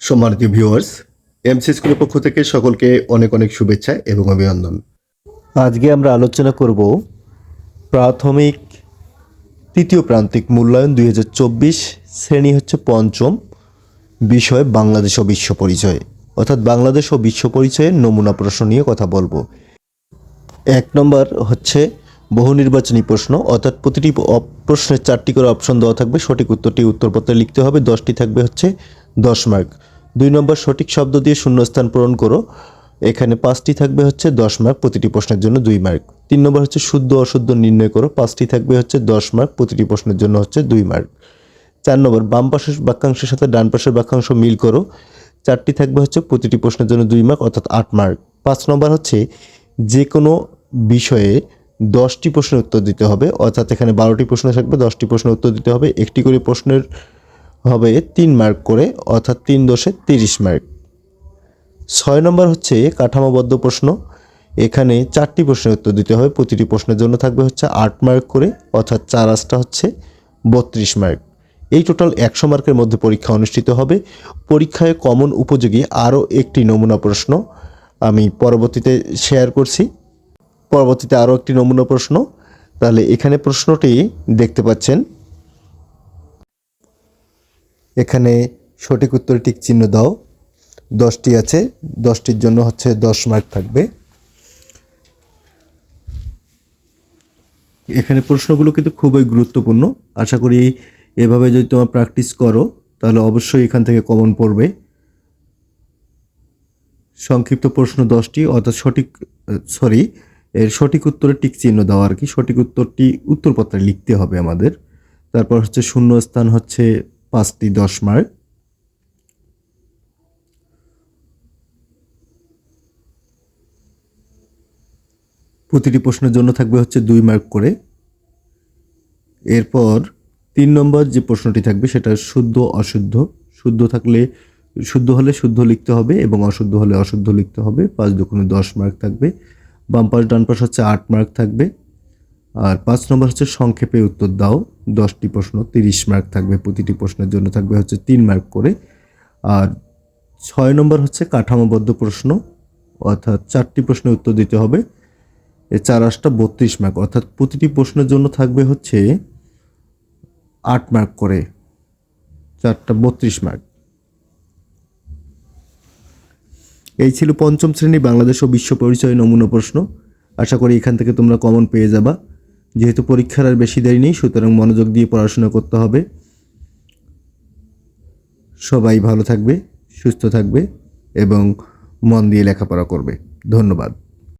সম্মানিত viewers MC স্কুলের পক্ষ থেকে সকলকে অনেক অনেক শুভেচ্ছা এবং অভিনন্দন। আজকে আমরা আলোচনা করব প্রাথমিক, তৃতীয় প্রান্তিক মূল্যায়ন দু হাজার চব্বিশ শ্রেণি হচ্ছে পঞ্চম বিষয় বাংলাদেশ ও বিশ্ব পরিচয়। অর্থাৎ বাংলাদেশ ও বিশ্ব পরিচয়ের নমুনা প্রশ্ন নিয়ে কথা বলব। এক নম্বর হচ্ছে বহু নির্বাচনী প্রশ্ন, অর্থাৎ প্রতিটি প্রশ্নের চারটি করে অপশন দেওয়া থাকবে, সঠিক উত্তরটি উত্তরপত্রে লিখতে হবে, দশটি থাকবে হচ্ছে দশ মার্ক। দুই নম্বর সঠিক শব্দ দিয়ে শূন্যস্থান পূরণ করো। এখানে পাঁচটি থাকবে হচ্ছে দশ মার্ক, প্রতিটি প্রশ্নের জন্য দুই মার্ক। তিন নম্বর হচ্ছে শুদ্ধ অশুদ্ধ নির্ণয় করো। পাঁচটি থাকবে হচ্ছে দশ মার্ক, প্রতিটি প্রশ্নের জন্য হচ্ছে দুই মার্ক। চার নম্বর বাম পাশের বাক্যাংশের সাথে ডান পাশের বাক্যাংশ মিল করো। চারটি থাকবে হচ্ছে প্রতিটি প্রশ্নের জন্য দুই মার্ক, অর্থাৎ আট মার্ক। পাঁচ নম্বর হচ্ছে যে কোনো বিষয়ে দশটি প্রশ্নের উত্তর দিতে হবে, অর্থাৎ এখানে বারোটি প্রশ্ন থাকবে, দশটি প্রশ্নের উত্তর দিতে হবে। একটি করে প্রশ্নের হবে তিন মার্ক করে, অর্থাৎ তিন দশে তিরিশ মার্ক। ছয় নম্বর হচ্ছে কাঠামোবদ্ধ প্রশ্ন। এখানে চারটি প্রশ্নের উত্তর দিতে হবে। প্রতিটি প্রশ্নের জন্য থাকবে হচ্ছে আট মার্ক করে, অর্থাৎ চার আসটা হচ্ছে বত্রিশ মার্ক। এই টোটাল একশো মার্কের মধ্যে পরীক্ষা অনুষ্ঠিত হবে। পরীক্ষায় কমন উপযোগী আরও একটি নমুনা প্রশ্ন আমি পরবর্তীতে শেয়ার করছি। পরবর্তীতে আরও একটি নমুনা প্রশ্ন। তাহলে এখানে প্রশ্নটি দেখতে পাচ্ছেন। এখানে সঠিক উত্তরে টিক চিহ্ন দাও। দশটি আছে, দশটির জন্য হচ্ছে দশ মার্ক থাকবে। এখানে প্রশ্নগুলো কিন্তু খুবই গুরুত্বপূর্ণ। আশা করি এভাবে যদি তোমার প্র্যাকটিস করো, তাহলে অবশ্যই এখান থেকে কমন পড়বে। সংক্ষিপ্ত প্রশ্ন দশটি, অর্থাৎ সঠিক সরি এর সঠিক উত্তরে টিক চিহ্ন দেওয়া আর কি। সঠিক উত্তরটি উত্তরপত্রে লিখতে হবে আমাদের। তারপর হচ্ছে শূন্য স্থান হচ্ছে পাঁচটি দশ মার্ক। প্রতিটি প্রশ্নের জন্য থাকবে হচ্ছে দুই মার্ক করে। এরপর তিন নম্বর যে প্রশ্নটি থাকবে সেটা শুদ্ধ, অশুদ্ধ। শুদ্ধ থাকলে, শুদ্ধ হলে শুদ্ধ লিখতে হবে এবং অশুদ্ধ হলে অশুদ্ধ লিখতে হবে। পাঁচ দুগুণে দশ মার্ক থাকবে। বাম পাশ, ডান পাশ হচ্ছে আট মার্ক থাকবে। আর পাঁচ নম্বর হচ্ছে সংক্ষেপে উত্তর দাও। দশটি প্রশ্ন, তিরিশ মার্ক থাকবে, প্রতিটি প্রশ্নের জন্য থাকবে হচ্ছে তিন মার্ক করে। আর ছয় নম্বর হচ্ছে কাঠামোবদ্ধ প্রশ্ন, অর্থাৎ চারটি প্রশ্নের উত্তর দিতে হবে। এ চার আটটা বত্রিশ মার্ক অর্থাৎ প্রতিটি প্রশ্নের জন্য থাকবে হচ্ছে আট মার্ক করে। চারটা বত্রিশ মার্ক এই ছিল পঞ্চম শ্রেণি বাংলাদেশ ও বিশ্ব পরিচয় নমুনা প্রশ্ন। আশা করি এখান থেকে তোমরা কমন পেয়ে যাবা। যেহেতু পরীক্ষার আর বেশি দেরি নেই, সুতরাং মনোযোগ দিয়ে পড়াশোনা করতে হবে। সবাই ভালো থাকবে, সুস্থ থাকবে এবং মন দিয়ে লেখাপড়া করবে। ধন্যবাদ।